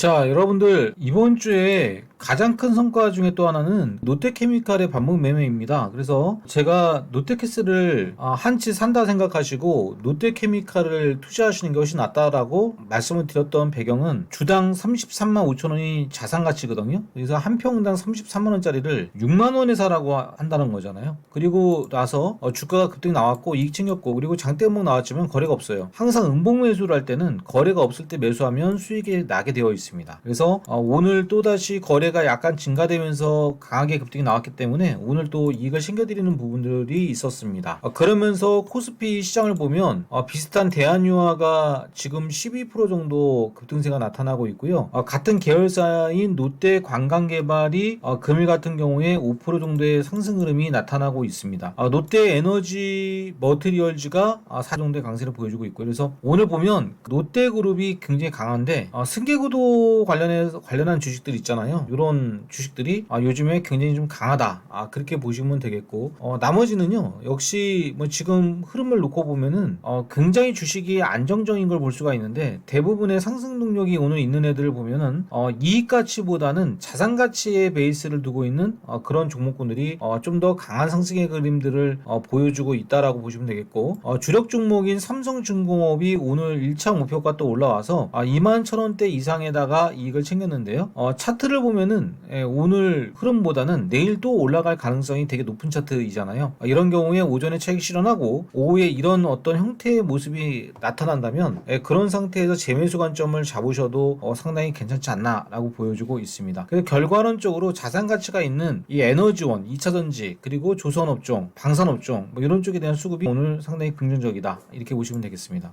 자, 여러분들 이번 주에 가장 큰 성과 중에 또 하나는 롯데케미칼의 반복 매매입니다. 그래서 제가 롯데캐스를 아, 한치 산다 생각하시고 롯데케미칼을 투자하시는 게 훨씬 낫다라고 말씀을 드렸던 배경은 주당 33만 5천 원이 자산 가치거든요. 그래서 한 평당 33만 원짜리를 6만 원에 사라고 하- 한다는 거잖아요. 그리고 나서 어, 주가가 급등 나왔고 이익 챙겼고 그리고 장대목 나왔지만 거래가 없어요. 항상 음봉 매수를 할 때는 거래가 없을 때 매수하면 수익이 나게 되어 있습니다. 그래서 어, 오늘 또 다시 거래 가 약간 증가되면서 강하게 급등이 나왔기 때문에 오늘 또 이익을 챙겨드리는 부분들이 있었습니다. 어, 그러면서 코스피 시장을 보면 어, 비슷한 대한유화가 지금 12% 정도 급등세가 나타나고 있고요. 어, 같은 계열사인 롯데 관광개발이 어, 금일 같은 경우에 5% 정도의 상승 흐름이 나타나고 있습니다. 어, 롯데 에너지 머티리얼즈가 아, 4 정도의 강세를 보여주고 있고 그래서 오늘 보면 롯데그룹이 굉장히 강한데 어, 승계구도 관련해서 관련한 주식들 있잖아요. 이런 주식들이 아, 요즘에 굉장히 좀 강하다. 아, 그렇게 보시면 되겠고 어, 나머지는요. 역시 뭐 지금 흐름을 놓고 보면은 어, 굉장히 주식이 안정적인 걸 볼 수가 있는데 대부분의 상승 능력이 오늘 있는 애들을 보면은 어, 이익 가치보다는 자산 가치의 베이스를 두고 있는 어, 그런 종목군들이 어, 좀 더 강한 상승의 그림들을 어, 보여주고 있다라고 보시면 되겠고 어, 주력 종목인 삼성중공업이 오늘 1차 목표가 또 올라와서 아, 2만 천 원대 이상에다가 이익을 챙겼는데요. 어, 차트를 보면 은 예, 오늘 흐름보다는 내일 또 올라갈 가능성이 되게 높은 차트이잖아요. 아, 이런 경우에 오전에 차익 실현하고 오후에 이런 어떤 형태의 모습이 나타난다면 예, 그런 상태에서 재매수 관점을 잡으셔도 어, 상당히 괜찮지 않나라고 보여주고 있습니다. 그래서 결과론적으로 자산 가치가 있는 이 에너지원, 2차전지 그리고 조선업종, 방산업종 뭐 이런 쪽에 대한 수급이 오늘 상당히 긍정적이다 이렇게 보시면 되겠습니다.